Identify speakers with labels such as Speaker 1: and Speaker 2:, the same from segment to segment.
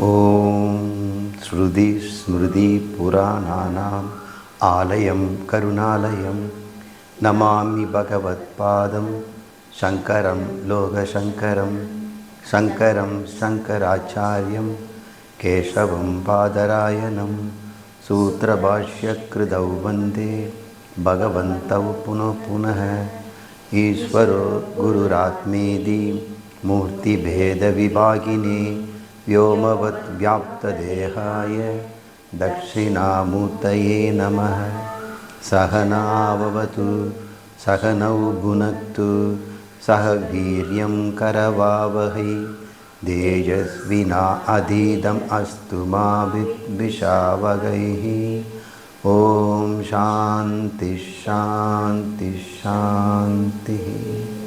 Speaker 1: ॐ श्रुतिस्मृतिपुराणानाम् आलयं करुणालयं। नमामि भगवत्पादं शङ्करं लोकशङ्करं शङ्करं शङ्कराचार्यं केशवं पादरायणं। सूत्रभाष्यकृतौ वन्दे भगवन्तौ पुनः पुनः। ईश्वरो गुरुरात्मेदि मूर्तिभेदविभागिने व्योमवद्व्याप्तदेहाय दक्षिणामूर्तये नमः। सहनाववतु सहनौ भुनक्तु सह वीर्यं करवावहै। तेजस्विना अधीतम् अस्तु मा विद्विषावगैः ॐ शान्तिः शान्तिः शान्तिः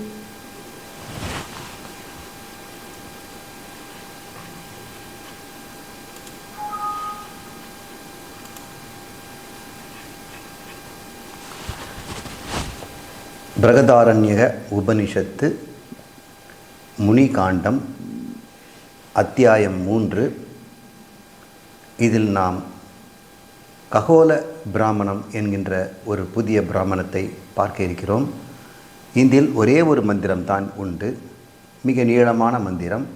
Speaker 1: பிரகதாரண்யக உபனிஷத்து முனிகாண்டம் அத்தியாயம் மூன்று. இதில் நாம் ககோல பிராமணம் என்கின்ற ஒரு புதிய பிராமணத்தை பார்க்க இருக்கிறோம். இதில் ஒரே ஒரு மந்திரம்தான் உண்டு. மிக நீளமான மந்திரம்.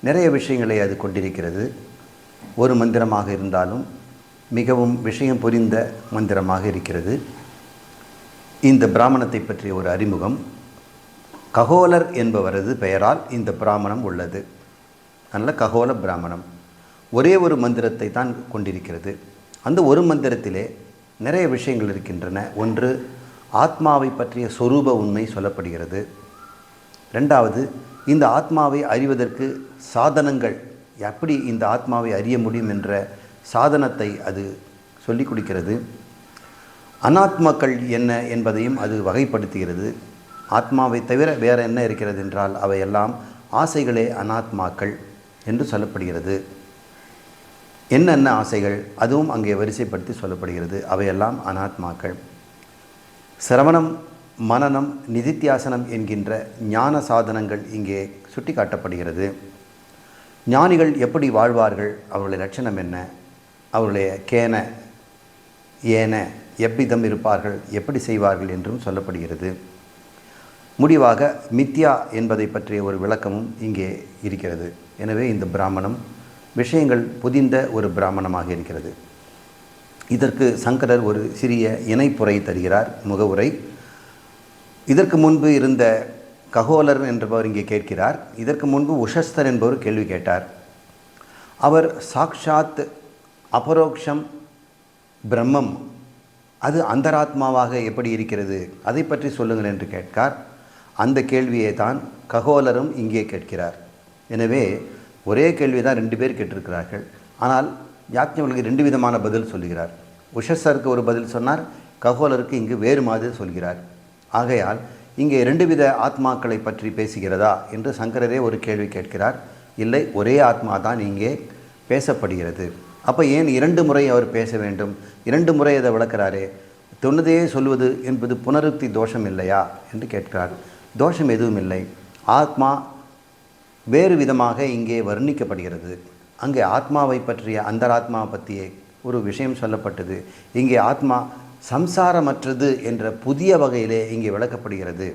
Speaker 1: நிறைய விஷயங்களை அது கொண்டிருக்கிறது. ஒரு மந்திரமாக இருந்தாலும் மிகவும் விஷயம் புரிந்த மந்திரமாக இருக்கிறது. இந்த பிராமணத்தை பற்றிய ஒரு அறிமுகம். ககோலர் என்பவரது பெயரால் இந்த பிராமணம் உள்ளது. அதனால் ககோல பிராமணம். ஒரே ஒரு மந்திரத்தை தான் கொண்டிருக்கிறது. அந்த ஒரு மந்திரத்திலே நிறைய விஷயங்கள் இருக்கின்றன. ஒன்று ஆத்மாவை பற்றிய சொரூப உண்மை சொல்லப்படுகிறது. ரெண்டாவது இந்த ஆத்மாவை அறிவதற்கு சாதனங்கள் எப்படி இந்த ஆத்மாவை அறிய முடியும் என்ற சாதனத்தை அது சொல்லிக் கொடுக்கிறது. அனாத்மாக்கள் என்ன என்பதையும் அது வகைப்படுத்துகிறது. ஆத்மாவை தவிர வேறு என்ன இருக்கிறது என்றால் அவையெல்லாம் ஆசைகளே அனாத்மாக்கள் என்று சொல்லப்படுகிறது. என்னென்ன ஆசைகள்? அதுவும் அங்கே வரிசைப்படுத்தி சொல்லப்படுகிறது. அவையெல்லாம் அனாத்மாக்கள். சிரவணம் மனநம் நிதித்தியாசனம் என்கின்ற ஞான சாதனங்கள் இங்கே சுட்டிக்காட்டப்படுகிறது. ஞானிகள் எப்படி வாழ்வார்கள்? அவர்களுடைய லட்சணம் என்ன? அவருடைய கேன ஏன எவ்விதம் இருப்பார்கள் எப்படி செய்வார்கள் என்றும் சொல்லப்படுகிறது. முடிவாக மித்யா என்பதை பற்றிய ஒரு விளக்கமும் இங்கே இருக்கிறது. எனவே இந்த பிராமணம் விஷயங்கள் புதிந்த ஒரு பிராமணமாக இருக்கிறது. இதற்கு சங்கரர் ஒரு சிறிய இணைப்புரை தருகிறார் முகவுரை. இதற்கு முன்பு இருந்த ககோலர் என்பவர் இங்கே கேட்கிறார் இதற்கு முன்பு உஷஸ்தர் என்பவர் கேள்வி கேட்டார். அவர் சாக்ஷாத் அபரோக்ஷம் பிரம்மம் அது அந்தராத்மாவாக எப்படி இருக்கிறது? அதை பற்றி சொல்லுங்கள் என்று கேட்கார். அந்த கேள்வியை தான் ககோலரும் இங்கே கேட்கிறார். எனவே ஒரே கேள்வி தான் ரெண்டு பேர் கேட்டிருக்கிறார்கள். ஆனால் யாக்ஞவலுக்கு ரெண்டு விதமான பதில் சொல்கிறார் உஷஸருக்கு ஒரு பதில் சொன்னார் ககோலருக்கு இங்கு வேறு மாதிரி சொல்கிறார். ஆகையால் இங்கே ரெண்டு வித ஆத்மாக்களை பற்றி பேசுகிறதா என்று சங்கரரே ஒரு கேள்வி கேட்கிறார். இல்லை ஒரே ஆத்மா தான் இங்கே பேசப்படுகிறது. அப்போ ஏன் இரண்டு முறை அவர் பேச வேண்டும்? இரண்டு முறை அதை விளக்கிறாரே. தொன்னதையே சொல்வது என்பது புனருக்தி தோஷம் இல்லையா? என்று கேட்கிறார். தோஷம் எதுவும் இல்லை. ஆத்மா வேறு விதமாக இங்கே வர்ணிக்கப்படுகிறது. அங்கே ஆத்மாவை பற்றிய அந்தராத்மா பற்றிய ஒரு விஷயம் சொல்லப்பட்டது. இங்கே ஆத்மா சம்சாரமற்றது என்ற புதிய வகையிலே இங்கே விளக்கப்படுகிறது.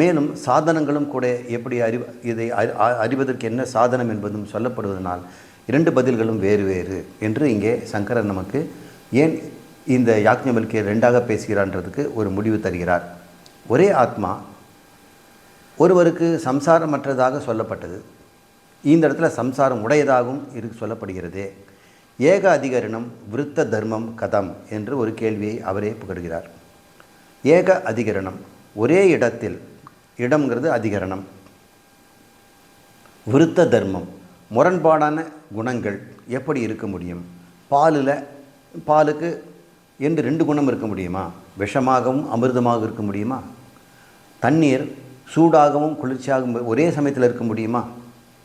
Speaker 1: மேலும் சாதனங்களும் கூட எப்படி அறி இதை அறிவதற்கு என்ன சாதனம் என்பதும் சொல்லப்படுவதனால் இரண்டு பதில்களும் வேறு வேறு என்று இங்கே சங்கரன் நமக்கு ஏன் இந்த யாக்ஞவல்கே ரெண்டாக பேசுகிறான்றதுக்கு ஒரு முடிவு தருகிறார். ஒரே ஆத்மா ஒருவருக்கு சம்சாரமற்றதாக சொல்லப்பட்டது. இந்த இடத்துல சம்சாரம் உடையதாகவும் இரு சொல்லப்படுகிறது. ஏக அதிகரணம் விருத்த தர்மம் கதம் என்று ஒரு கேள்வியை அவரே புகழ்கிறார் ஏக அதிகரணம் ஒரே இடத்தில் இடம்ங்கிறது அதிகரணம். விருத்த தர்மம் முரண்பாடான குணங்கள் எப்படி இருக்க முடியும்? பாலில் பாலுக்கு என்று ரெண்டு குணம் இருக்க முடியுமா? விஷமாகவும் அமிர்தமாக இருக்க முடியுமா? தண்ணீர் சூடாகவும் குளிர்ச்சியாகவும் ஒரே சமயத்தில் இருக்க முடியுமா?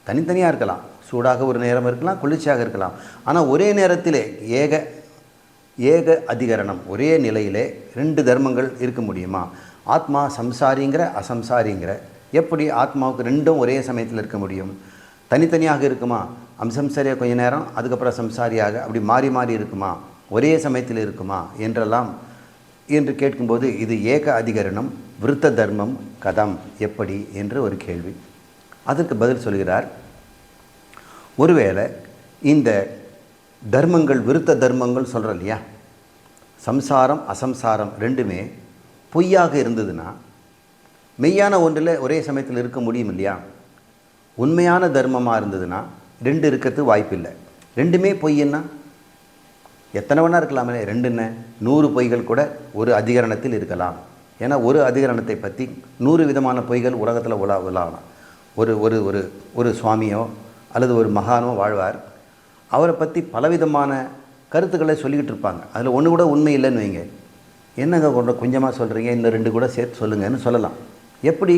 Speaker 1: தனித்தனியாக இருக்கலாம். சூடாக ஒரு நேரம் இருக்கலாம் குளிர்ச்சியாக இருக்கலாம். ஆனால் ஒரே நேரத்திலே ஏக ஏக அதிகரணம் ஒரே நிலையிலே ரெண்டு தர்மங்கள் இருக்க முடியுமா? ஆத்மா சம்சாரிங்கிற அசம்சாரிங்கிற எப்படி ஆத்மாவுக்கு ரெண்டும் ஒரே சமயத்தில் இருக்க முடியும்? தனித்தனியாக இருக்குமா? அம்சம்சாரியாக கொஞ்ச நேரம் அதுக்கப்புறம் சம்சாரியாக அப்படி மாறி மாறி இருக்குமா? ஒரே சமயத்தில் இருக்குமா? என்றெல்லாம் என்று கேட்கும்போது இது ஏக அதிகரணம் விருத்த தர்மம் கதம் எப்படி? என்று ஒரு கேள்வி. அதற்கு பதில் சொல்கிறார் ஒருவேளை இந்த தர்மங்கள் விருத்த தர்மங்கள் சொல்கிறோம் இல்லையா? சம்சாரம் அசம்சாரம் ரெண்டுமே பொய்யாக இருந்ததுன்னா மெய்யான ஒன்றில் ஒரே சமயத்தில் இருக்க முடியும் இல்லையா? உண்மையான தர்மமாக இருந்ததுன்னா ரெண்டு இருக்கிறது வாய்ப்பில்லை. ரெண்டுமே பொய்ன்னா எத்தனை வேணா இருக்கலாமே ரெண்டு என்ன? நூறு பொய்கள் கூட ஒரு அதிகரணத்தில் இருக்கலாம். ஏன்னா ஒரு அதிகரணத்தை பற்றி நூறு விதமான பொய்கள் உலகத்தில் உலா உலாகலாம் ஒரு ஒரு ஒரு ஒரு சுவாமியோ அல்லது ஒரு மகானோ வாழ்வார். அவரை பற்றி பலவிதமான கருத்துக்களை சொல்லிக்கிட்டு இருப்பாங்க. அதில் ஒன்று கூட உண்மை இல்லைன்னு வைங்க. என்னங்க கொண்ட கொஞ்சமாக சொல்கிறீங்க இந்த ரெண்டு கூட சேர்த்து சொல்லுங்கன்னு சொல்லலாம். எப்படி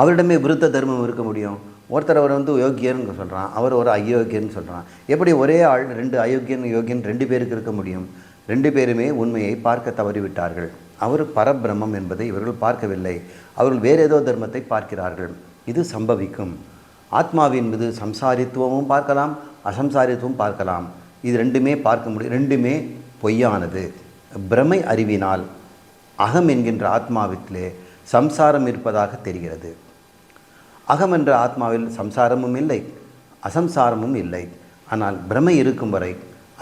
Speaker 1: அவரிடமே விருத்த தர்மம் இருக்க முடியும்? ஒருத்தர் அவர் வந்து யோக்கியன்னு சொல்கிறான் அவர் ஒரு அயோக்கியன்னு சொல்கிறான் எப்படி ஒரே ஆள் ரெண்டு அயோக்கியன் யோகியன் ரெண்டு பேருக்கு இருக்க முடியும்? ரெண்டு பேருமே உண்மையை பார்க்க தவறிவிட்டார்கள். அவர் பரபிரம்மம் என்பதை இவர்கள் பார்க்கவில்லை. அவர்கள் வேறு ஏதோ தர்மத்தை பார்க்கிறார்கள். இது சம்பவிக்கும். ஆத்மாவின் மீது சம்சாரித்துவமும் பார்க்கலாம் அசம்சாரித்துவம் பார்க்கலாம். இது ரெண்டுமே பார்க்க முடியும் ரெண்டுமே பொய்யானது. பிரமை அறிவினால் அகம் என்கின்ற ஆத்மாவிலே சம்சாரம் இருப்பதாக தெரிகிறது. அகம் என்ற ஆத்மாவில் சம்சாரமும் இல்லை அசம்சாரமும் இல்லை. ஆனால் பிரமை இருக்கும் வரை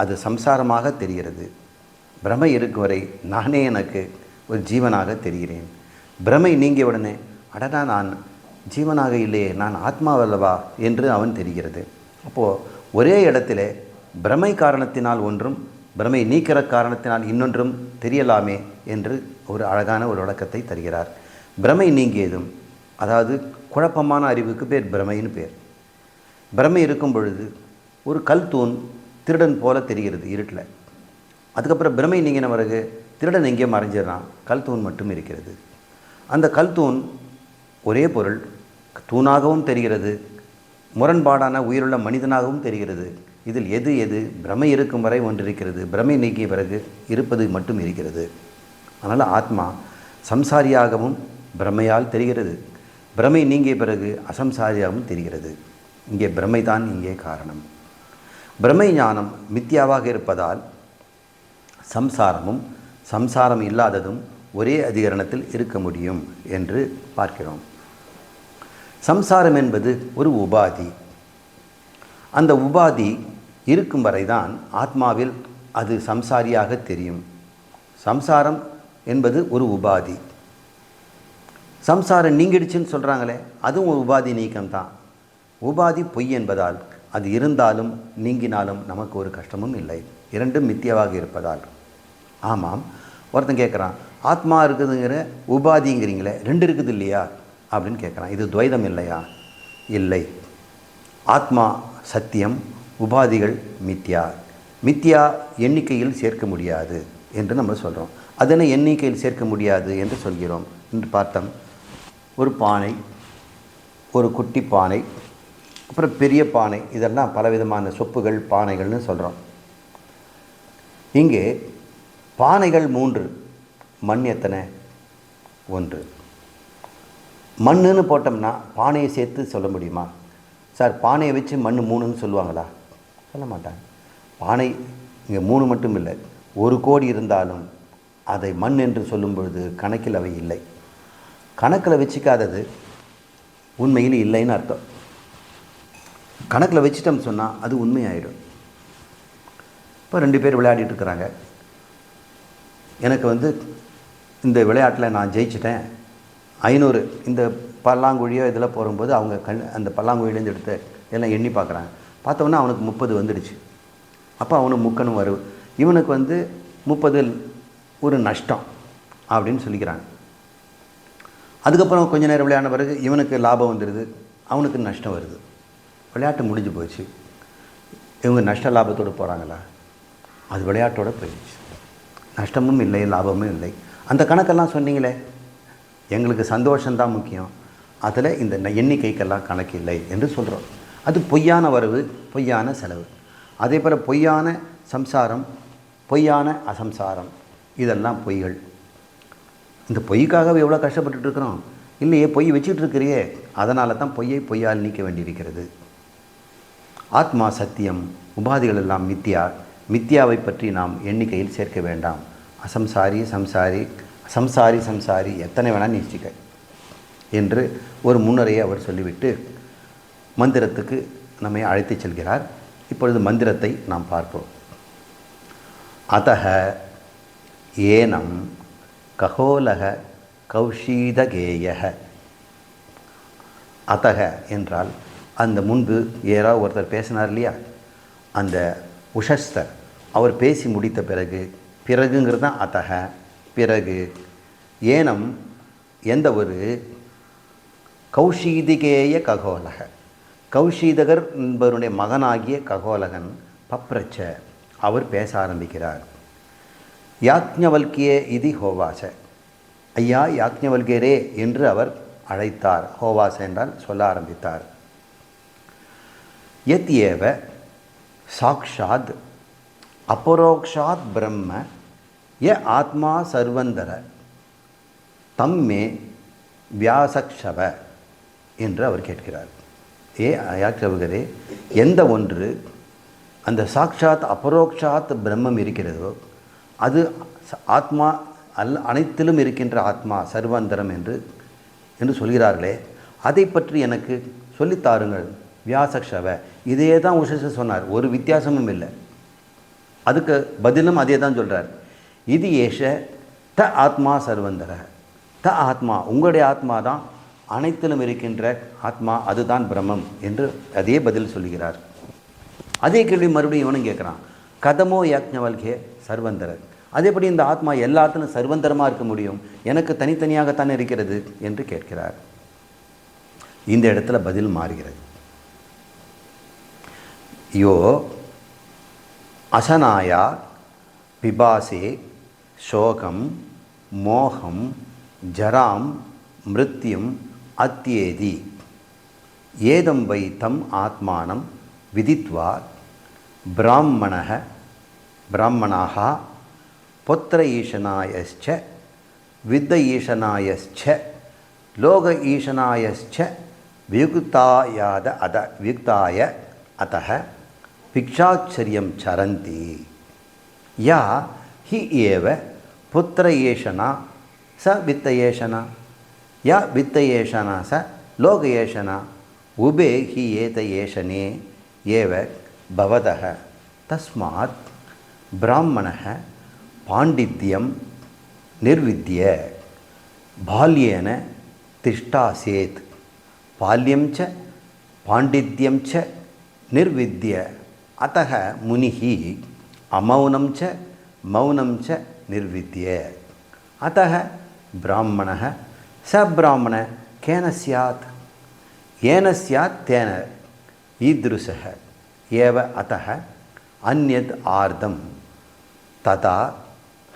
Speaker 1: அது சம்சாரமாக தெரிகிறது. பிரமை இருக்கும் வரை நானே எனக்கு ஒரு ஜீவனாக தெரிகிறேன். பிரமை நீங்கிய உடனே அடடா நான் ஜீவனாக இல்லையே நான் ஆத்மாவல்லவா என்று அவன் தெரிகிறது. அப்போது ஒரே இடத்திலே பிரமை காரணத்தினால் ஒன்றும் பிரமை நீக்கிற காரணத்தினால் இன்னொன்றும் தெரியலாமே என்று ஒரு அழகான ஒரு விளக்கத்தை தருகிறார். பிரமை நீங்கியதும் அதாவது குழப்பமான அறிவுக்கு பேர் பிரமைன்னு பேர். பிரமை இருக்கும் பொழுது ஒரு கல் தூண் திருடன் போல தெரிகிறது இருட்டில். அதுக்கப்புறம் பிரமை நீங்கின பிறகு திருடன் எங்கேயோ மறைஞ்சிடறான். கல் தூண் மட்டும் இருக்கிறது. அந்த கல் தூண் ஒரே பொருள் தூணாகவும் தெரிகிறது முரண்பாடான உயிருள்ள மனிதனாகவும் தெரிகிறது. இதில் எது எது பிரமை இருக்கும் வரை ஒன்றிருக்கிறது. பிரமை நீக்கிய பிறகு இருப்பது மட்டும் இருக்கிறது. அதனால் ஆத்மா சம்சாரியாகவும் பிரமையால் தெரிகிறது. பிரமை நீங்கிய பிறகு அசம்சாரியாகவும் தெரிகிறது. இங்கே பிரமை தான் இங்கே காரணம். பிரமை ஞானம் மித்தியாவாக இருப்பதால் சம்சாரமும் சம்சாரம் இல்லாததும் ஒரே அதிகரணத்தில் இருக்க முடியும் என்று பார்க்கிறோம். சம்சாரம் என்பது ஒரு உபாதி. அந்த உபாதி இருக்கும் வரைதான் ஆத்மாவில் அது சம்சாரியாக தெரியும். சம்சாரம் என்பது ஒரு உபாதி. சம்சாரம் நீங்கிடுச்சுன்னு சொல்கிறாங்களே அதுவும் உபாதி நீக்கம் தான் உபாதி பொய் என்பதால் அது இருந்தாலும் நீங்கினாலும் நமக்கு ஒரு கஷ்டமும் இல்லை. இரண்டும் மித்தியவாக இருப்பதால். ஆமாம் ஒருத்தன் கேட்குறான் ஆத்மா இருக்குதுங்கிற உபாதிங்கிறீங்களே ரெண்டு இருக்குது இல்லையா? அப்படின்னு கேட்குறான் இது துவைதம் இல்லையா? இல்லை. ஆத்மா சத்தியம் உபாதிகள் மித்யா. மித்யா எண்ணிக்கையில் சேர்க்க முடியாது என்று நம்ம சொல்கிறோம் அதனை எண்ணிக்கையில் சேர்க்க முடியாது என்று சொல்கிறோம். என்று பார்த்தோம் ஒரு பானை ஒரு குட்டி பானை அப்புறம் பெரிய பானை இதெல்லாம் பலவிதமான சொப்புகள் பானைகள்னு சொல்கிறோம் இங்கே பானைகள் மூன்று மண் எத்தனை? ஒன்று. மண்ணுன்னு போட்டோம்னா பானையை சேர்த்து சொல்ல முடியுமா? சார் பானையை வச்சு மண் மூணுன்னு சொல்லுவாங்களா? சொல்ல மாட்டாங்க. பானை இங்கே மூணு மட்டும் இல்லை. ஒரு கோடி இருந்தாலும் அதை மண் என்று சொல்லும் பொழுது கணக்கில் அவை இல்லை. கணக்கில் வச்சுக்காதது உண்மையில் இல்லைன்னு அர்த்தம். கணக்கில் வச்சிட்டோம்னு சொன்னால் அது உண்மையாயிடும். இப்போ ரெண்டு பேர் விளையாடிட்டு இருக்கிறாங்க. எனக்கு வந்து இந்த விளையாட்டில் நான் ஜெயிச்சிட்டேன். ஐநூறு இந்த பல்லாங்குழியோ இதில் போகும்போது அவங்க கண் அந்த பல்லாங்குழியிலேருந்து எடுத்து எல்லாம் எண்ணி பார்க்குறாங்க. பார்த்தோன்னா அவனுக்கு முப்பது வந்துடுச்சு. அப்போ அவனுக்கு முக்கணும் வரும் இவனுக்கு வந்து முப்பது ஒரு நஷ்டம் அப்படின்னு சொல்லிக்கிறாங்க. அதுக்கப்புறம் கொஞ்ச நேரம் விளையாடின பிறகு இவனுக்கு லாபம் வந்துடுது அவனுக்கு நஷ்டம் வருது. விளையாட்டு முடிஞ்சு போச்சு. இவங்க நஷ்ட லாபத்தோடு போகிறாங்களா அது விளையாட்டோட போயிடுச்சு. நஷ்டமும் இல்லை லாபமும் இல்லை. அந்த கணக்கெல்லாம் சொன்னீங்களே? எங்களுக்கு சந்தோஷம்தான் முக்கியம். அதில் இந்த எண்ணிக்கைக்கெல்லாம் கணக்கு இல்லை என்று சொல்கிறோம் அது பொய்யான வரவு பொய்யான செலவு. அதே போல் பொய்யான சம்சாரம் பொய்யான அசம்சாரம். இதெல்லாம் பொய்கள். இந்த பொய்க்காகவே எவ்வளோ கஷ்டப்பட்டுட்டு இருக்கிறோம் இல்லையே பொய் வச்சுட்டு இருக்கிறியே அதனால தான் பொய்யை பொய்யால் நீக்க வேண்டியிருக்கிறது. ஆத்மா சத்தியம் உபாதிகள் எல்லாம் மித்யா. மித்யாவை பற்றி நாம் எண்ணிக்கையில் சேர்க்க வேண்டாம். அசம்சாரி சம்சாரி சம்சாரி சம்சாரி எத்தனை வேணால் நீச்சிக்க என்று ஒரு முன்னரையை அவர் சொல்லிவிட்டு மந்திரத்துக்கு நம்மை அழைத்துச் செல்கிறார். இப்பொழுது மந்திரத்தை நாம் பார்ப்போம். அத்தக ஏனம் ககோலக கௌஷீதகேய அத்தக என்றால் அந்த முன்பு யாராவது ஒருத்தர் பேசினார் இல்லையா? அந்த உஷஸ்தர் அவர் பேசி முடித்த பிறகு பிறகுங்கிறது தான் அத்தக பிறகு. ஏனம் எந்த ஒரு கௌஷீதிகேய ககோலக. கௌஷீதகர் என்பவருடைய மகனாகிய ககோலகன் பப்ரச்ச அவர் பேச ஆரம்பிக்கிறார். யாக்ஞவல்கியே இது ஹோவாச. ஐயா யாக்ஞவல்கியரே என்று அவர் அழைத்தார். ஹோவாச என்றால் சொல்ல ஆரம்பித்தார். எத் ஏவ சாக்ஷாத் அபரோக்ஷாத் பிரம்ம ய ஆத்மா சர்வந்தர தம்மே வியாசக்ஷவ என்று அவர் கேட்கிறார். ஏ யாக்ஷவகரே எந்த ஒன்று அந்த சாக்ஷாத் அபரோக்ஷாத் பிரம்மம் இருக்கிறதோ அது ஆத்மா அல் அனைத்திலும் இருக்கின்ற ஆத்மா சர்வந்தரம் என்று என்று சொல்கிறார்களே. அதை பற்றி எனக்கு சொல்லித்தாருங்கள் வியாசக்ஷவ. இதையே தான் உஷச சொன்னார். ஒரு வித்தியாசமும் இல்லை. அதுக்கு பதிலும் அதே தான் சொல்கிறார் இது ஏஷ த ஆத்மா சர்வந்தர. த ஆத்மா உங்களுடைய ஆத்மா தான் அனைத்திலும் இருக்கின்ற ஆத்மா அதுதான் பிரம்மம் என்று அதே பதில் சொல்கிறார். அதே கேள்வி மறுபடியும் இவனும் கேட்குறான். கதமோ யாக்ஞவல்கே சர்வந்தரர் அதேபடி இந்த ஆத்மா எல்லாத்திலும் சர்வந்தரமாக இருக்க முடியும். எனக்கு தனித்தனியாகத்தான் இருக்கிறது என்று கேட்கிறார். இந்த இடத்துல பதில் மாறுகிறது. யோ அசனாயா பிபாசே சோகம் மோகம் ஜராம் மிருத்தியும் அத்தியேதி. ஏதம் வை தம் ஆத்மானம் விதித்வா பிராமணः பிராமணாः பொத்திர ஈசனாயச்ச வித்த ஈசனாயச்ச லோக ஈசனாயச்ச வியுக்தாயாத அத வியுக்தாய அத்த பிக்ஷாச்சரியம் சரந்தி. யா ஹி ஏவ புத்திர ஏஷனா ச வித்த ஏஷனா யா வித்த ஏஷனா ச லோக ஏஷனா உபே ஹி ஏத ஏஷனே ஏவ பவதக தஸ்மாத் பிராமண पांडित्यम निर्विद्य बाल्येन तिष्ठासेत् बाल्यं च पाण्डित्यं च निर्विद्य अतः मुनिः अमौनं च मौनं च निर्विद्य अतः ब्राह्मणः स ब्राह्मण केन स्यात् येन स्यात् तेन ईदृशः एव अतः अन्यद् आर्धं तथा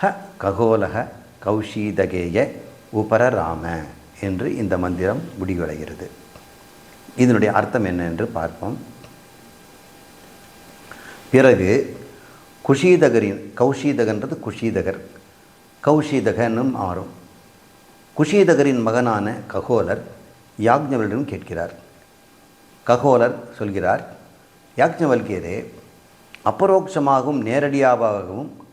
Speaker 1: ஹ ககோலக கௌஷீதகேய உபரராம என்று இந்த மந்திரம் முடிவடைகிறது. இதனுடைய அர்த்தம் என்ன என்று பார்ப்போம். பிறகு குஷீதகரின் கௌஷீதகன்றது குஷீதகர். கௌஷீதகனும் மாறும் குஷீதகரின் மகனான ககோலர் யாக்ஞவலிடம் கேட்கிறார். ககோலர் சொல்கிறார் யாக்ஞவல்கியரே அப்பரோக்ஷமாகவும் நேரடியாகவும்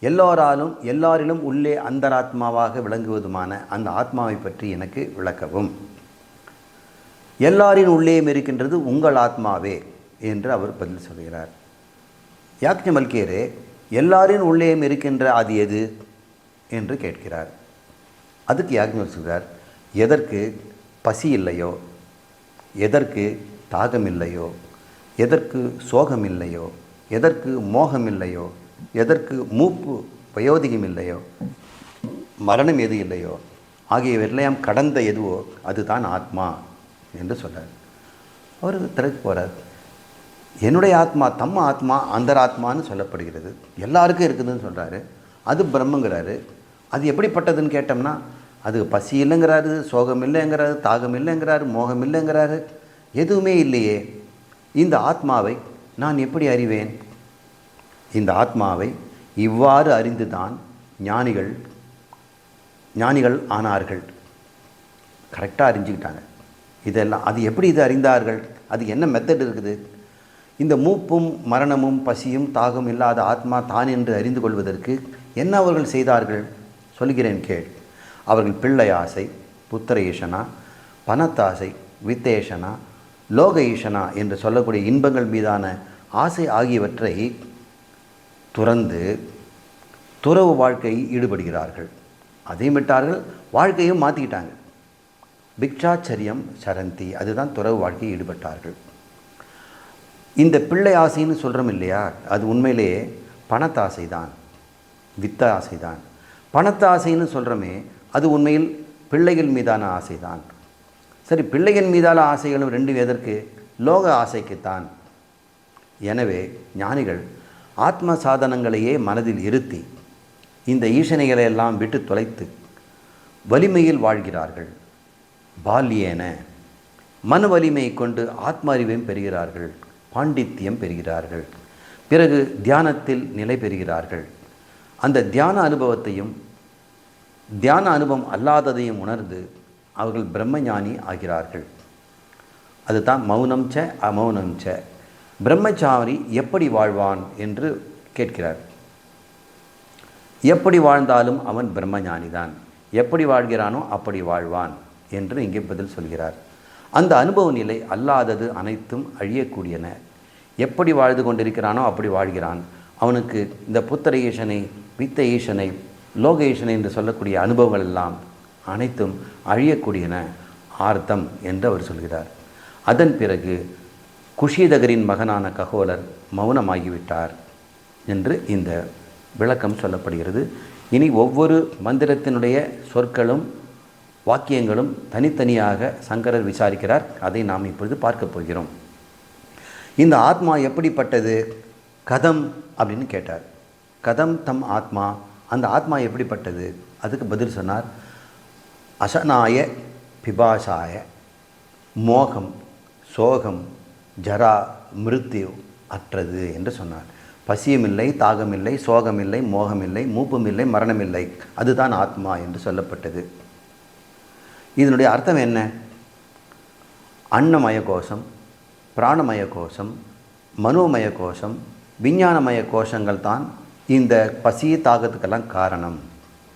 Speaker 1: எல்லோராலும் எல்லாரிலும் உள்ளே அந்தராத்மாவாக விளங்குவதுமான அந்த ஆத்மாவை பற்றி எனக்கு விளக்கவும். எல்லாரின் உள்ளேயும் இருக்கின்றது உங்கள் ஆத்மாவே என்று அவர் பதில் சொல்கிறார். யாக்ஞமல்கேரே எல்லாரின் உள்ளேயும் இருக்கின்ற அது எது? என்று கேட்கிறார். அதுக்கு யாக்ஞர் சொல்கிறார் எதற்கு பசி இல்லையோ? எதற்கு தாகம் இல்லையோ? எதற்கு சோகம் இல்லையோ? எதற்கு மோகம் இல்லையோ? எதற்கு மூப்பு வயோதிகம் இல்லையோ மரணம் எது இல்லையோ ஆகியவற்றையும் கடந்த எதுவோ அதுதான் ஆத்மா என்று சொல்கிறார் அவர் திறக்கு போகிறார் என்னுடைய ஆத்மா தம்ம ஆத்மா அந்தராத்மான்னு சொல்லப்படுகிறது. எல்லாருக்கும் இருக்குதுன்னு சொல்கிறாரு அது பிரம்மங்கிறாரு. அது எப்படிப்பட்டதுன்னு கேட்டோம்னா அது பசி இல்லைங்கிறாரு சோகம் இல்லைங்கிறாரு தாகம் இல்லைங்கிறாரு மோகம் இல்லைங்கிறாரு எதுவுமே இல்லையே. இந்த ஆத்மாவை நான் எப்படி அறிவேன்? இந்த ஆத்மாவை இவ்வாறு அறிந்துதான் ஞானிகள் ஞானிகள் ஆனார்கள். கரெக்டாக அறிஞ்சுக்கிட்டாங்க. இதெல்லாம் அது எப்படி இது அறிந்தார்கள்? அது என்ன மெத்தட் இருக்குது? இந்த மூப்பும் மரணமும் பசியும் தாகம் இல்லாத ஆத்மா தான் என்று அறிந்து கொள்வதற்கு என்ன அவர்கள் செய்தார்கள்? சொல்கிறேன் கேள். அவர்கள் பிள்ளை ஆசை புத்திர ஈசனா பணத்தாசை வித்தேஷனா லோக ஈசனா என்று சொல்லக்கூடிய இன்பங்கள் மீதான ஆசை ஆகியவற்றை துறந்து துறவு வாழ்க்கையில் ஈடுபடுகிறார்கள். அதையும் விட்டார்கள் வாழ்க்கையும் மாற்றிக்கிட்டாங்க பிக்ஷாச்சரியம் சரந்தி அதுதான் துறவு வாழ்க்கையில் ஈடுபட்டார்கள். இந்த பிள்ளை ஆசைன்னு சொல்கிறோம் இல்லையா? அது உண்மையிலேயே பணத்தாசை தான் வித்த ஆசை தான் பணத்தாசைன்னு சொல்கிறோமே அது உண்மையில் பிள்ளைகள் மீதான ஆசை தான் சரி பிள்ளைகள் மீதான ஆசைகளும் ரெண்டு எதற்கு லோக ஆசைக்குத்தான். எனவே ஞானிகள் ஆத்ம சாதனங்களையே மனதில் இருத்தி இந்த ஈசனைகளை எல்லாம் விட்டு தொலைத்து வலிமையில் வாழ்கிறார்கள். பால்யேன. மன வலிமை கொண்டு ஆத்ம அறிவையும் பெறுகிறார்கள். பாண்டித்தியம் பெறுகிறார்கள். பிறகு தியானத்தில் நிலை பெறுகிறார்கள். அந்த தியான அனுபவத்தையும் தியான அனுபவம் அல்லாததையும் உணர்ந்து அவர்கள் பிரம்மஞானி ஆகிறார்கள். அதுதான் மௌனம் ச அமௌனம் ச பிரம்மச்சாரி எப்படி வாழ்வான் என்று கேட்கிறார். எப்படி வாழ்ந்தாலும் அவன் பிரம்மஞானிதான். எப்படி வாழ்கிறானோ அப்படி வாழ்வான் என்று இங்கே பதில் சொல்கிறார். அந்த அனுபவ நிலை அல்லாதது அனைத்தும் அழியக்கூடியன. எப்படி வாழ்ந்து கொண்டிருக்கிறானோ அப்படி வாழ்கிறான். அவனுக்கு இந்த புத்திர ஈசனை வித்த ஈசனை லோக ஈசனை என்று சொல்லக்கூடிய அனுபவங்கள் எல்லாம் அனைத்தும் அழியக்கூடியன. ஆர்த்தம் என்று அவர் சொல்கிறார். அதன் பிறகு குஷிதகரின் மகனான ககோலர் மௌனமாகிவிட்டார் என்று இந்த விளக்கம் சொல்லப்படுகிறது. இனி ஒவ்வொரு மந்திரத்தினுடைய சொற்களும் வாக்கியங்களும் தனித்தனியாக சங்கரர் விசாரிக்கிறார். அதை நாம் இப்பொழுது பார்க்க போகிறோம். இந்த ஆத்மா எப்படிப்பட்டது? கதம் அப்படின்னு கேட்டார். கதம் தம் ஆத்மா. அந்த ஆத்மா எப்படிப்பட்டது? அதுக்கு பதில் சொன்னார். அசனாய பிபாசாய மோகம் சோகம் ஜரா மிருத்யு அற்றது என்று சொன்னார். பசியுமில்லை தாகமில்லை சோகமில்லை மோகமில்லை மூப்புமில்லை மரணமில்லை. அதுதான் ஆத்மா என்று சொல்லப்பட்டது. இதனுடைய அர்த்தம் என்ன? அன்னமய கோஷம் பிராணமய கோஷம் மனோமய கோஷம் விஞ்ஞானமய கோஷங்கள் தான் இந்த பசி தாகத்துக்கெல்லாம் காரணம்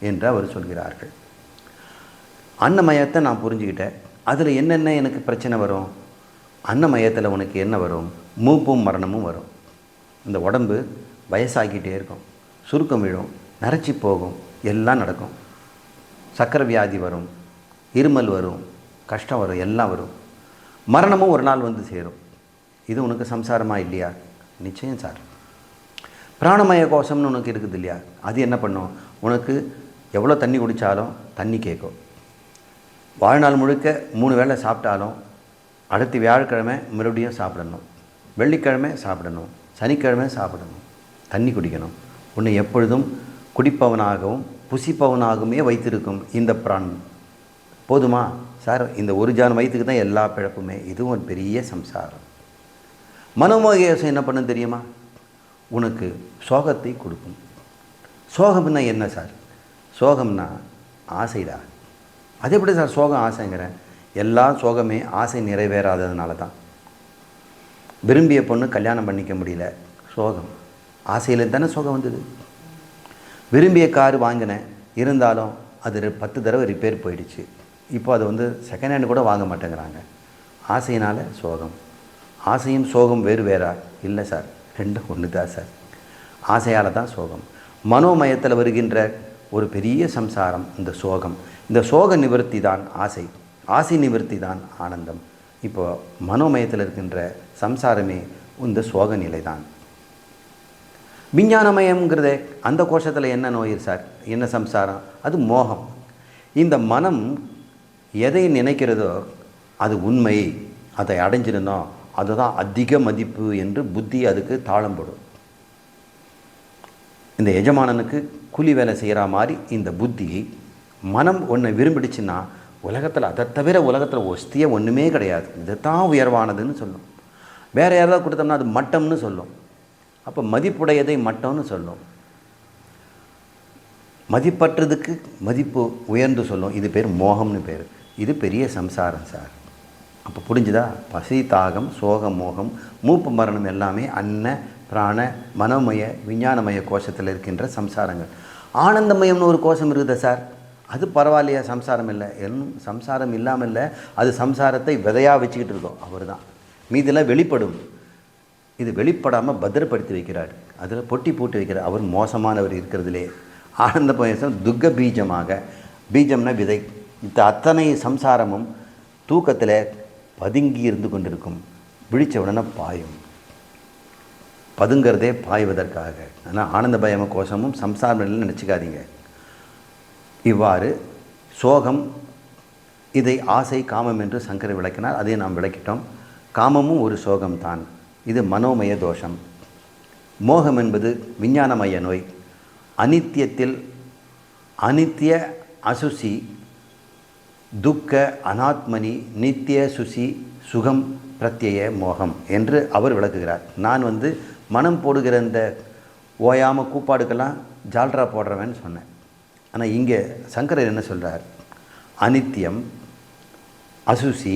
Speaker 1: என்று அவர் சொல்கிறார்கள். அன்னமயத்தை நான் புரிஞ்சுக்கிட்டேன். அதில் என்னென்ன எனக்கு பிரச்சனை வரும்? அன்னமயத்தில் உனக்கு என்ன வரும்? மூப்பும் மரணமும் வரும். இந்த உடம்பு வயசாகிட்டே இருக்கும். சுருக்கம் விழும் நரைச்சி போகும் எல்லாம் நடக்கும். சக்கரை வியாதி வரும் இருமல் வரும் கஷ்டம் வரும் எல்லாம் வரும். மரணமும் ஒரு நாள் வந்து சேரும். இது உனக்கு சம்சாரமாக இல்லையா? நிச்சயம் சார். பிராணமய கோஷம்னு உனக்கு இருக்குது இல்லையா? அது என்ன பண்ணும்? உனக்கு எவ்வளோ தண்ணி குடித்தாலும் தண்ணி கேட்கும். வாழ்நாள் முழுக்க மூணு வேளை சாப்பிட்டாலும் அடுத்து வியாழக்கிழமை மறுபடியும் சாப்பிடணும். வெள்ளிக்கிழமை சாப்பிடணும். சனிக்கிழமை சாப்பிடணும். தண்ணி குடிக்கணும். உன்னை எப்பொழுதும் குடிப்பவனாகவும் புசிப்பவனாகவுமே வைத்திருக்கும் இந்த பிராணம் போதுமா? சார் இந்த ஒரு ஜான் வயிற்றுக்கு தான் எல்லா பிழப்புமே. இதுவும் ஒரு பெரிய சம்சாரம். மனோமோகேசம் என்ன பண்ணும் தெரியுமா? உனக்கு சோகத்தை கொடுக்கும். சோகம்னா என்ன சார்? சோகம்னா ஆசைடா. அது எப்படி சார் சோகம் ஆசைங்கிறேன்? எல்லா சோகமே ஆசை நிறைவேறாததுனால தான். விரும்பிய பொண்ணு கல்யாணம் பண்ணிக்க முடியல. சோகம். ஆசையில் தானே சோகம் வந்தது. விரும்பிய கார் வாங்கினேன். இருந்தாலும் அது பத்து தடவை ரிப்பேர் போயிடுச்சு. இப்போ அது வந்து செகண்ட் ஹேண்ட் கூட வாங்க மாட்டேங்கிறாங்க. ஆசையினால் சோகம். ஆசையும் சோகம் வேறு வேறா? இல்லை சார். ரெண்டும் ஒன்று தான் சார். ஆசையால் தான் சோகம். மனோமயத்தில் வருகின்ற ஒரு பெரிய சம்சாரம் இந்த சோகம். இந்த சோக நிவர்த்தி தான் ஆசை. ஆசை நிவர்த்தி தான் ஆனந்தம். இப்போ மனோமயத்தில் இருக்கின்ற சம்சாரமே இந்த சோக நிலை தான் விஞ்ஞானமயம்ங்கிறதே அந்த கோஷத்தில் என்ன நோய் சார்? என்ன சம்சாரம்? அது மோகம். இந்த மனம் எதை நினைக்கிறதோ அது உண்மை. அதை அடைஞ்சிருந்தோம். அதுதான் அதிக மதிப்பு என்று புத்தி அதுக்கு தாளம் போடும். இந்த எஜமானனுக்கு கூலி வேலை செய்கிற மாதிரி இந்த புத்தி மனம் ஒன்றை விரும்பிடுச்சுன்னா உலகத்தில் அதை தவிர உலகத்தில் ஒஸ்தியே ஒன்றுமே கிடையாது. இதுதான் உயர்வானதுன்னு சொல்லும். வேறு யாராவது கொடுத்தோம்னா அது மட்டம்னு சொல்லும். அப்போ மதிப்புடையதை மட்டம்னு சொல்லும். மதிப்பற்றதுக்கு மதிப்பு உயர்ந்து சொல்லும். இது பேர் மோகம்னு பேர். இது பெரிய சம்சாரம் சார். அப்போ புரிஞ்சுதா? பசி தாகம் சோக மோகம் மூப்பு மரணம் எல்லாமே அன்ன பிராண மனோமய விஞ்ஞானமய கோஷத்தில் இருக்கின்ற சம்சாரங்கள். ஆனந்தமயம்னு ஒரு கோஷம் இருக்குதா சார். அது பரவாயில்லையா சம்சாரம் இல்லை. இன்னும் சம்சாரம் இல்லாமல் இல்லை. அது சம்சாரத்தை விதையாக வச்சுக்கிட்டு இருக்கோம். அவர் தான் மீதெல்லாம் வெளிப்படும். இது வெளிப்படாமல் பத்திரப்படுத்தி வைக்கிறார். அதில் பொட்டி போட்டு வைக்கிறார். அவர் மோசமானவர் இருக்கிறதுலே. ஆனந்த பயசம் துக்க பீஜமாக. பீஜம்னா விதை. இந்த அத்தனை சம்சாரமும் தூக்கத்தில் பதுங்கி இருந்து கொண்டிருக்கும். விழிச்ச உடனே பாயும். பதுங்கிறதே பாய்வதற்காக. ஆனால் ஆனந்த பயம கோஷமும் சம்சாரம் இல்லைன்னு நினச்சிக்காதீங்க. இவ்வாறு சோகம் இதை ஆசை காமம் என்று சங்கர் விளக்கினார். அதை நாம் விளக்கிட்டோம். காமமும் ஒரு சோகம்தான். இது மனோமய தோஷம். மோகம் என்பது விஞ்ஞானமய நோய். அனித்தியத்தில் அனித்திய அசுசி துக்க அனாத்மனி நித்திய சுசி சுகம் பிரத்யய மோகம் என்று அவர் விளக்குகிறார். நான் வந்து மனம் போடுகிற இந்த ஓயாமல் கூப்பாடுக்கெல்லாம் ஜால்ரா போடுறவன் சொன்னேன். ஆனால் இங்கே சங்கரர் என்ன சொல்கிறார் அனித்தியம் அசுசி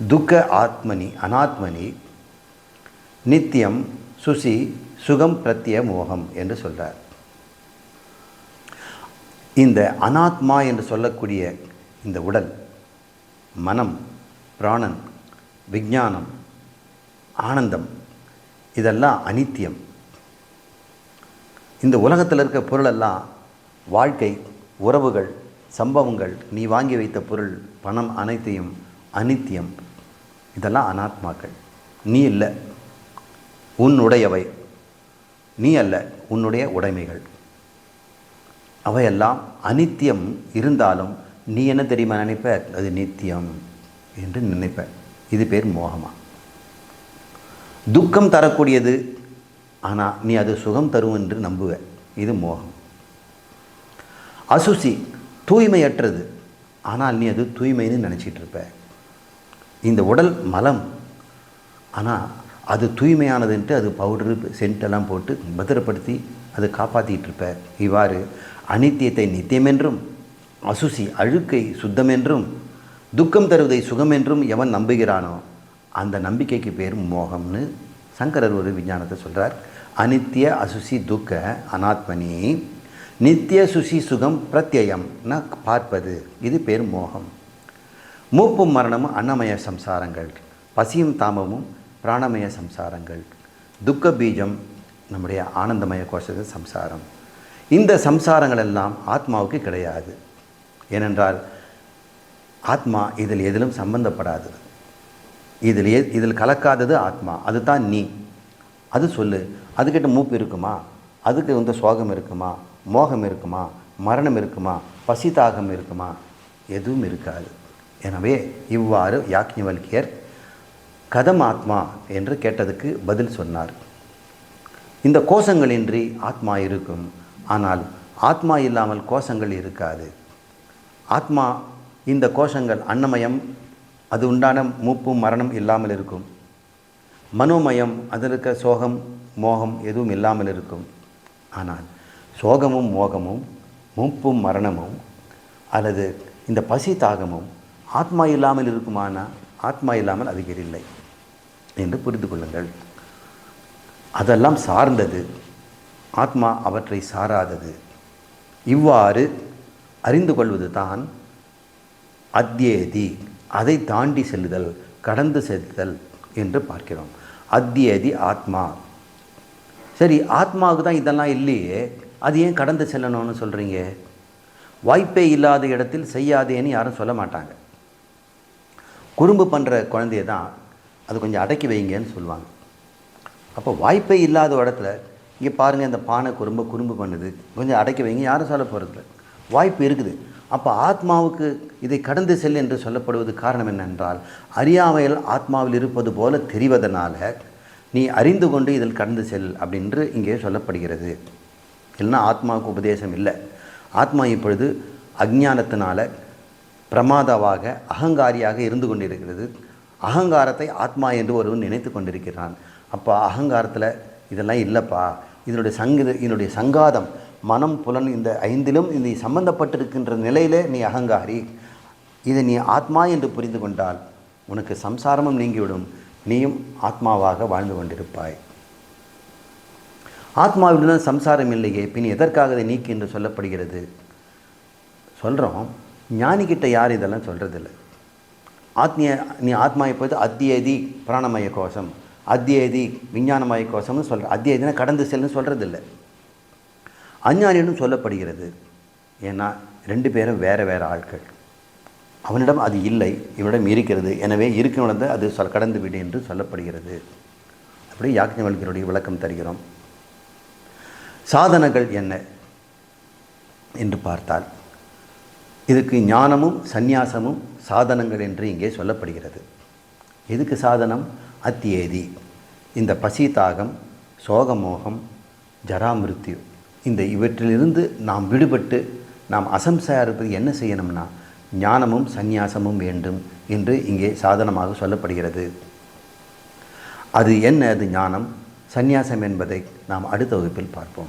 Speaker 1: துக்க ஆத்மனி அனாத்மனி நித்தியம் சுசி சுகம் பிரத்ய மோகம் என்று சொல்கிறார் இந்த அனாத்மா என்று சொல்லக்கூடிய இந்த உடல் மனம் பிராணன் விஞ்ஞானம் ஆனந்தம் இதெல்லாம் அனித்தியம் இந்த உலகத்தில் இருக்க பொருளெல்லாம் வாழ்க்கை உறவுகள் சம்பவங்கள் நீ வாங்கி வைத்த பொருள் பணம் அனைத்தையும் அனித்தியம். இதெல்லாம் அனாத்மாக்கள். நீ இல்லை. உன்னுடையவை நீ அல்ல. உன்னுடைய உடைமைகள். அவையெல்லாம் அனித்தியம் இருந்தாலும் நீ என்ன தெரியுமா நினைப்ப? அது நித்தியம் என்று நினைப்ப. இது பேர் மோகமா. துக்கம் தரக்கூடியது ஆனால் நீ அது சுகம் தரும் என்று நம்புவ. இது மோகம். அசுசி தூய்மையற்றது. ஆனால் நீ அது தூய்மைன்னு நினச்சிட்டு இருப்ப இந்த உடல் மலம். ஆனால் அது தூய்மையானதுன்ட்டு அது பவுடரு சென்ட்டெல்லாம் போட்டு பத்திரப்படுத்தி அதை காப்பாற்றிட்டு இருப்ப இவ்வாறு அனித்தியத்தை நித்தியமென்றும் அசுசி அழுக்கை சுத்தமென்றும் துக்கம் தருவதை சுகமென்றும் எவன் நம்புகிறானோ அந்த நம்பிக்கைக்கு பேர் மோகம்னு சங்கரர் ஒரு விஞ்ஞானத்தை சொல்கிறார் அனித்திய அசுசி துக்க அனாத்மனி நித்திய சுசி சுகம் பிரத்யயம்னா பார்ப்பது. இது பேர் மோகம். மூப்பும் மரணமும் அன்னமய சம்சாரங்கள். பசியும் தாமமும் பிராணமய சம்சாரங்கள். துக்க பீஜம் நம்முடைய ஆனந்தமய கோஷத்து சம்சாரம். இந்த சம்சாரங்கள் எல்லாம் ஆத்மாவுக்கு கிடையாது. ஏனென்றால் ஆத்மா இதில் எதிலும் சம்பந்தப்படாது இதில் இதில் கலக்காதது ஆத்மா. அதுதான் நீ. அது சொல்லு. அதுக்கிட்ட மூப்பு இருக்குமா? அதுக்கு வந்து சோகம் இருக்குமா? மோகம் இருக்குமா? மரணம் இருக்குமா? பசி தாகம் இருக்குமா? எதுவும் இருக்காது. எனவே இவ்வாறு யாக்ஞவல்கியர் கதம் ஆத்மா என்று கேட்டதுக்கு பதில் சொன்னார். இந்த கோஷங்களின்றி ஆத்மா இருக்கும். ஆனால் ஆத்மா இல்லாமல் கோஷங்கள் இருக்காது. ஆத்மா இந்த கோஷங்கள் அன்னமயம் அது உண்டான மூப்பும் மரணம் இல்லாமல் இருக்கும். மனோமயம் அதில் இருக்க சோகம் மோகம் எதுவும் இல்லாமல் இருக்கும். ஆனால் சோகமும் மோகமும் மூப்பும் மரணமும் அல்லது இந்த பசி தாகமும் ஆத்மா இல்லாமல் இருக்குமானால் ஆத்மா இல்லாமல் அதிகரில்லை இல்லை என்று புரிந்து கொள்ளுங்கள். அதெல்லாம் சார்ந்தது. ஆத்மா அவற்றை சாராதது. இவ்வாறு அறிந்து கொள்வது தான் அத்யேதி அதை தாண்டி செல்லுதல் கடந்து செல்லுதல் என்று பார்க்கிறோம். அத்தியதி ஆத்மா. சரி ஆத்மாவுக்கு தான் இதெல்லாம் இல்லையே. அது ஏன் கடந்து செல்லணும்னு சொல்கிறீங்க வாய்ப்பே இல்லாத இடத்தில் செய்யாதேன்னு யாரும் சொல்ல மாட்டாங்க. குறும்பு பண்ணுற குழந்தைய தான் அது கொஞ்சம் அடக்கி வைங்கன்னு சொல்லுவாங்க. அப்போ வாய்ப்பே இல்லாத இடத்துல இங்கே பாருங்கள் இந்த பானை குறும்பு குறும்பு பண்ணுது. கொஞ்சம் அடக்கி வைங்க யாரும் சொல்ல போகிறதில்ல வாய்ப்பு இருக்குது. அப்போ ஆத்மாவுக்கு இதை கடந்து செல் என்று சொல்லப்படுவது காரணம் என்னென்றால் அறியாமையில் ஆத்மாவில் இருப்பது போல தெரிவதனால நீ அறிந்து கொண்டு இதில் கடந்து செல் அப்படின்று இங்கே சொல்லப்படுகிறது. இல்லைன்னா ஆத்மாவுக்கு உபதேசம் இல்லை. ஆத்மா இப்பொழுது அஜானத்தினால பிரமாதாவாக அகங்காரியாக இருந்து கொண்டிருக்கிறது. அகங்காரத்தை ஆத்மா என்று ஒருவன் நினைத்து கொண்டிருக்கிறான். அப்போ அகங்காரத்தில் இதெல்லாம் இல்லைப்பா. இதனுடைய சங்க இதனுடைய சங்காதம் மனம் புலன் இந்த ஐந்திலும் இந்த சம்பந்தப்பட்டிருக்கின்ற நிலையிலே நீ அகங்காரி. இதை நீ ஆத்மா என்று புரிந்து கொண்டால் உனக்கு சம்சாரமும் நீங்கிவிடும். நீயும் ஆத்மாவாக வாழ்ந்து கொண்டிருப்பாய். ஆத்மாவிடம் சம்சாரம் இல்லையே பின் எதற்காக இதை நீக்கி என்று சொல்லப்படுகிறது? சொல்கிறோம் ஞானிக்கிட்ட யார் இதெல்லாம் சொல்கிறதில்ல ஆத்மிய நீ ஆத்மாவை பார்த்து அத்தியதி பிராணமய கோஷம் அத்தியதி விஞ்ஞானமய கோஷம்னு சொல்கிற அத்தியதினா கடந்து செல்னு சொல்கிறதில்ல அஞ்ஞானின்னு சொல்லப்படுகிறது. ஏன்னா ரெண்டு பேரும் வேறு வேறு ஆட்கள். அவனிடம் அது இல்லை இவனிடம் இருக்கிறது. எனவே இருக்கிறவனது அது சொல் கடந்து விடு என்று சொல்லப்படுகிறது. அப்படி யாக்ஞவல்கருடைய விளக்கம் தருகிறோம். சாதனங்கள் என்ன என்று பார்த்தால் இதுக்கு ஞானமும் சந்நியாசமும் சாதனங்கள் என்று இங்கே சொல்லப்படுகிறது. எதுக்கு சாதனம்? அத்தியேதி. இந்த பசி தாகம் சோகமோகம் ஜராமிருத்யு. இந்த இவற்றிலிருந்து நாம் விடுபட்டு நாம் அசம்சையாக இருப்பது என்ன செய்யணும்னா ஞானமும் சந்நியாசமும் வேண்டும் என்று இங்கே சாதனமாக சொல்லப்படுகிறது. அது என்ன அது ஞானம்? சந்நியாசம் என்பதை நாம் அடுத்த வகுப்பில் பார்ப்போம்.